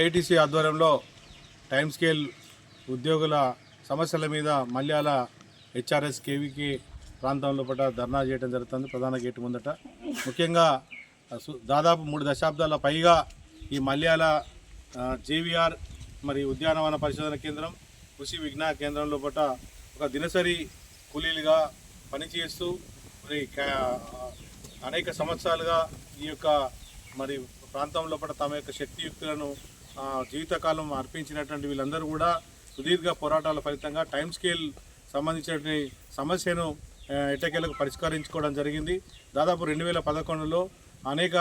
ITC ఆధ్వర్యంలో time scale ఉద్యోగుల సమస్యల మీద మల్యాల హెచ్ఆర్ఎస్ కేవీకి ప్రాంతంలో లోపల ధర్నా చేయడం జరుగుతుంది ప్రధాన గేటు ముందట. ముఖ్యంగా సు- దాదాపు మూడు దశాబ్దాల పైగా ఈ మల్యాల జేవిఆర్ మరి ఉద్యానవన పరిశోధన కేంద్రం కృషి విజ్ఞాన కేంద్రంలో లోపల ఒక దినసరి కూలీలుగా పనిచేస్తూ మరి అనేక సంవత్సరాలుగా ఈ యొక్క మరి ప్రాంతంలో లోపల తమ యొక్క శక్తియుక్తులను జీవితకాలం అర్పించినటువంటి వీళ్ళందరూ కూడా సుదీర్ఘ పోరాటాల ఫలితంగా టైం స్కేల్ సంబంధించినటువంటి సమస్యను ఎట్టకేలకు పరిష్కరించుకోవడం జరిగింది. దాదాపు రెండు వేల పదకొండులో అనేక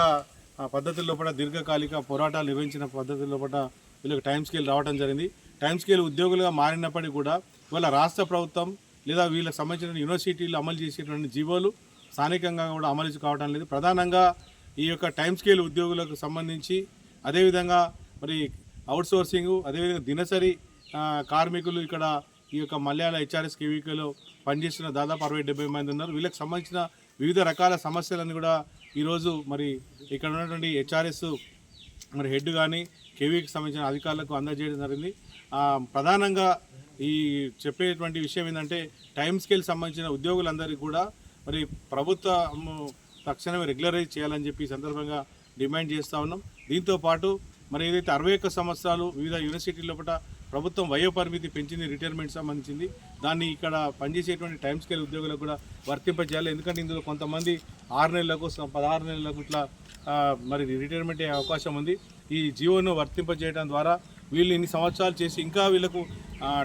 ఆ, పద్ధతుల్లో దీర్ఘకాలిక పోరాటాలు నిర్వహించిన పద్ధతుల్లో కూడా వీళ్ళకి టైం స్కేల్ రావడం జరిగింది. టైం స్కేల్ ఉద్యోగులుగా మారినప్పటికీ కూడా ఇవాళ రాష్ట్ర ప్రభుత్వం లేదా వీళ్ళకి సంబంధించిన యూనివర్సిటీలు అమలు చేసేటువంటి జీవోలు స్థానికంగా కూడా అమలు కావడం లేదు. ప్రధానంగా ఈ యొక్క టైం స్కేల్ ఉద్యోగులకు సంబంధించి అదేవిధంగా మరి అవుట్ సోర్సింగ్ అదేవిధంగా దినసరి కార్మికులు ఇక్కడ ఈ యొక్క మలయాళ హెచ్ఆర్ఎస్ కేవీకేలో పనిచేస్తున్న దాదాపు అరవై డెబ్బై మంది ఉన్నారు. వీళ్ళకి సంబంధించిన వివిధ రకాల సమస్యలను కూడా ఈరోజు మరి ఇక్కడ ఉన్నటువంటి హెచ్ఆర్ఎస్ మరి హెడ్ కానీ కేవీకి సంబంధించిన అధికారులకు అందజేయడం జరిగింది. ప్రధానంగా ఈ చెప్పేటువంటి విషయం ఏంటంటే టైం స్కేల్ సంబంధించిన ఉద్యోగులందరికీ కూడా మరి ప్రభుత్వము తక్షణమే రెగ్యులరైజ్ చేయాలని చెప్పి ఈ సందర్భంగా డిమాండ్ చేస్తూ ఉన్నాం. దీంతో పాటు మరి ఏదైతే అరవై ఒక్క సంవత్సరాలు వివిధ యూనివర్సిటీ లోపల ప్రభుత్వం వయో పరిమితి పెంచింది రిటైర్మెంట్ సంబంధించింది దాన్ని ఇక్కడ పనిచేసేటువంటి టైం స్కేల్ ఉద్యోగులకు కూడా వర్తింపజేయాలి. ఎందుకంటే ఇందులో కొంతమంది ఆరు నెలలకు పదహారు నెలలకు ఇట్లా మరి రిటైర్మెంట్ అయ్యే అవకాశం ఉంది. ఈ జీవోను వర్తింపజేయడం ద్వారా వీళ్ళు ఇన్ని సంవత్సరాలు చేసి ఇంకా వీళ్ళకు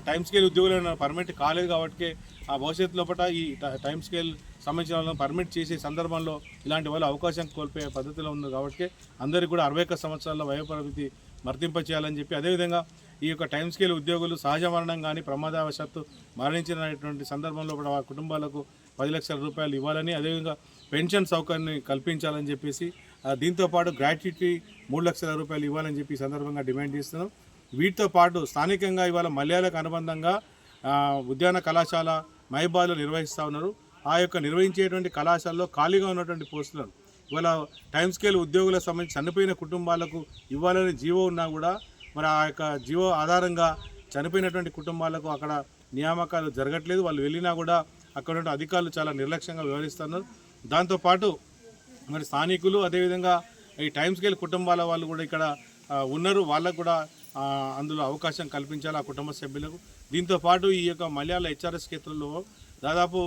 టైం స్కేల్ ఉద్యోగులు పర్మనెంట్ కాలేదు కాబట్టి ఆ భవిష్యత్తు లోపల ఈ టైం స్కేల్ సంబంధించిన వాళ్ళని పర్మిట్ చేసే సందర్భంలో ఇలాంటి వాళ్ళు అవకాశం కోల్పోయే పద్ధతిలో ఉంది కాబట్టి అందరికీ కూడా అరవై ఒక్క సంవత్సరాల వయోపరిమితి వర్తింప చేయాలని చెప్పి అదేవిధంగా ఈ యొక్క టైం స్కేల్ ఉద్యోగులు సహజ మరణం కానీ ప్రమాదవశాత్తు మరణించినటువంటి సందర్భంలో కూడా వారి కుటుంబాలకు పది లక్షల రూపాయలు ఇవ్వాలని అదేవిధంగా పెన్షన్ సౌకర్యాన్ని కల్పించాలని చెప్పేసి దీంతోపాటు దీంతో పాటు గ్రాట్యుటీ మూడు లక్షల రూపాయలు ఇవ్వాలని చెప్పి ఈ సందర్భంగా డిమాండ్ చేస్తున్నాం. వీటితో పాటు స్థానికంగా ఇవాళ మలయాళకు అనుబంధంగా ఉద్యాన కళాశాల మైబాలు నిర్వహిస్తూ ఉన్నారు. ఆ యొక్క నిర్వహించేటువంటి కళాశాలలో ఖాళీగా ఉన్నటువంటి పోస్టులను ఇవాళ టైం స్కేల్ ఉద్యోగులకు సంబంధించి చనిపోయిన కుటుంబాలకు ఇవ్వాలని జీవో ఉన్నా కూడా మరి ఆ యొక్క జీవో ఆధారంగా చనిపోయినటువంటి కుటుంబాలకు అక్కడ నియామకాలు జరగట్లేదు. వాళ్ళు వెళ్ళినా కూడా అక్కడ అధికారులు చాలా నిర్లక్ష్యంగా వ్యవహరిస్తున్నారు. దాంతోపాటు మరి స్థానికులు అదేవిధంగా ఈ టైం స్కేల్ కుటుంబాల వాళ్ళు కూడా ఇక్కడ ఉన్నారు. వాళ్ళకు కూడా అందులో అవకాశం కల్పించాలి ఆ కుటుంబ సభ్యులకు. దీంతో పాటు ఈ యొక్క మలయాళ హెచ్ఆర్ఎస్ క్షేత్రంలో దాదాపు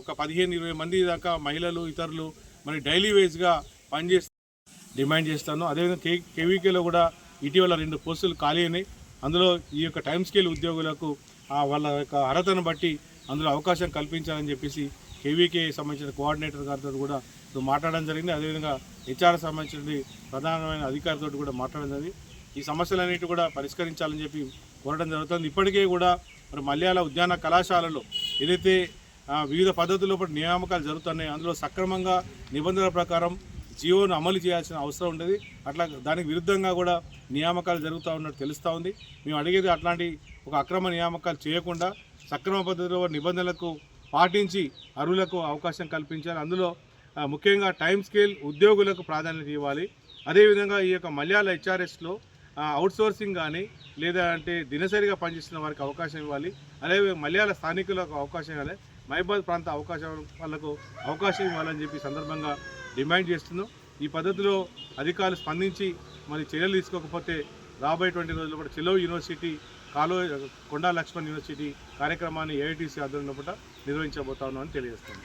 ఒక పదిహేను ఇరవై మంది దాకా మహిళలు ఇతరులు మరి డైలీ వేజ్గా పనిచేస్తా డిమాండ్ చేస్తాను. అదేవిధంగా కే కేవీకేలో కూడా ఇటీవల రెండు పోస్టులు ఖాళీ అయినాయి. అందులో ఈ యొక్క టైం స్కేల్ ఉద్యోగులకు వాళ్ళ యొక్క అర్హతను బట్టి అందులో అవకాశం కల్పించాలని చెప్పేసి కేవీకే సంబంధించిన కోఆర్డినేటర్ గారితో కూడా మాట్లాడడం జరిగింది. అదేవిధంగా హెచ్ఆర్ సంబంధించిన ప్రధానమైన అధికారితో కూడా మాట్లాడడం జరిగింది. ఈ సమస్యలన్నిటి కూడా పరిష్కరించాలని చెప్పి కోరడం జరుగుతుంది. ఇప్పటికే కూడా మరి మలయాళ ఉద్యాన కళాశాలలో ఏదైతే వివిధ పద్ధతుల్లో నియామకాలు జరుగుతున్నాయి అందులో సక్రమంగా నిబంధనల ప్రకారం జియోను అమలు చేయాల్సిన అవసరం ఉండేది. అట్లా దానికి విరుద్ధంగా కూడా నియామకాలు జరుగుతూ ఉన్నట్టు తెలుస్తూ ఉంది. మేము అడిగేది అట్లాంటి ఒక అక్రమ నియామకాలు చేయకుండా సక్రమ పద్ధతిలో నిబంధనలకు పాటించి అరువులకు అవకాశం కల్పించాలి. అందులో ముఖ్యంగా టైం స్కేల్ ఉద్యోగులకు ప్రాధాన్యత ఇవ్వాలి. అదేవిధంగా ఈ యొక్క మలయాళ హెచ్ఆర్ఎస్లో అవుట్సోర్సింగ్ కానీ లేదా అంటే దినసరిగా పనిచేస్తున్న వారికి అవకాశం ఇవ్వాలి. అలాగే మలయాళ స్థానికులకు అవకాశం ఇవ్వాలి. మైబాద్ ప్రాంత అవకాశం వాళ్ళకు అవకాశం ఇవ్వాలని చెప్పి సందర్భంగా డిమాండ్ చేస్తున్నాం. ఈ పద్ధతిలో అధికారులు స్పందించి మరి చర్యలు తీసుకోకపోతే రాబోయేటువంటి రోజుల్లో కూడా చెలో యూనివర్సిటీ కాలో కొండా లక్ష్మణ్ యూనివర్సిటీ కార్యక్రమాన్ని ఏఐటీసీ ఆధ్వర్యంలో కూడా నిర్వహించబోతా ఉన్నామని తెలియజేస్తున్నాం.